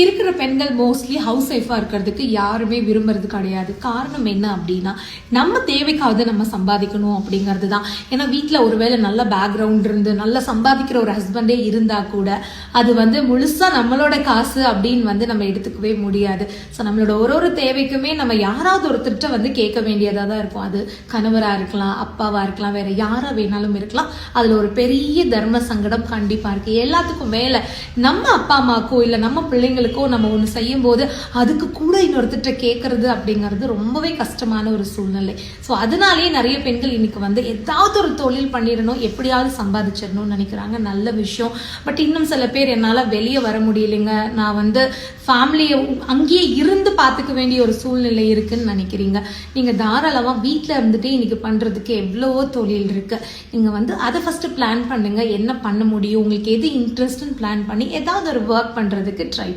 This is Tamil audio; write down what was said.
இன்னைக்கு இருக்கிற பெண்கள் மோஸ்ட்லி ஹவுஸ் ஒய்ஃபாக இருக்கிறதுக்கு யாருமே விரும்புறது கிடையாது. காரணம் என்ன அப்படின்னா நம்ம தேவைக்காவது நம்ம சம்பாதிக்கணும் அப்படிங்கிறது தான் ஏன்னா வீட்டில் ஒருவேளை நல்ல பேக்ரவுண்ட் இருந்து நல்ல சம்பாதிக்கிற ஒரு ஹஸ்பண்டே இருந்தால் கூட அது வந்து முழுசாக நம்மளோட காசு அப்படின்னு வந்து நம்ம எடுத்துக்கவே முடியாது. ஸோ நம்மளோட ஒரு ஒரு தேவைக்குமே நம்ம யாராவது ஒருத்தர்கிட்ட வந்து கேட்க வேண்டியதாக தான் இருக்கும். அது கணவராக இருக்கலாம் அப்பாவாக இருக்கலாம் வேற யாராக வேணாலும் இருக்கலாம். அதில் ஒரு பெரிய தர்ம சங்கடம் கண்டிப்பாக இருக்குது எல்லாத்துக்கும் மேலே நம்ம அப்பா அம்மாக்கோ இல்லை நம்ம பிள்ளைங்களுக்கு நம்ம ஒன்று செய்யும்போது அதுக்கு கூட இன்னொருத்தர்கிட்ட கேட்கறது அப்படிங்கிறது ரொம்பவே கஷ்டமான ஒரு சூழ்நிலை. ஸோ அதனாலேயே நிறைய பெண்கள் இன்னைக்கு வந்து ஏதாவது ஒரு தொழில் பண்ணிடணும் எப்படியாவது சம்பாதிச்சிடணும்னு நினைக்கிறாங்க. நல்ல விஷயம். பட் இன்னும் சில பேர் என்னால் வெளியே வர முடியலைங்க. நான் வந்து ஃபேமிலியை அங்கேயே இருந்து பார்த்துக்க வேண்டிய ஒரு சூழ்நிலை இருக்குன்னு நினைக்கிறீங்க. நீங்கள் தாராளமாக வீட்டில் இருந்துட்டு இன்னைக்கு பண்ணுறதுக்கு எவ்வளவோ தொழில் இருக்கு. நீங்கள் வந்து அதை ஃபஸ்ட்டு பிளான் பண்ணுங்க. என்ன பண்ண முடியும்? உங்களுக்கு எது இன்ட்ரெஸ்ட்னு பிளான் பண்ணி ஏதாவது ஒரு ஒர்க் பண்ணுறதுக்கு ட்ரை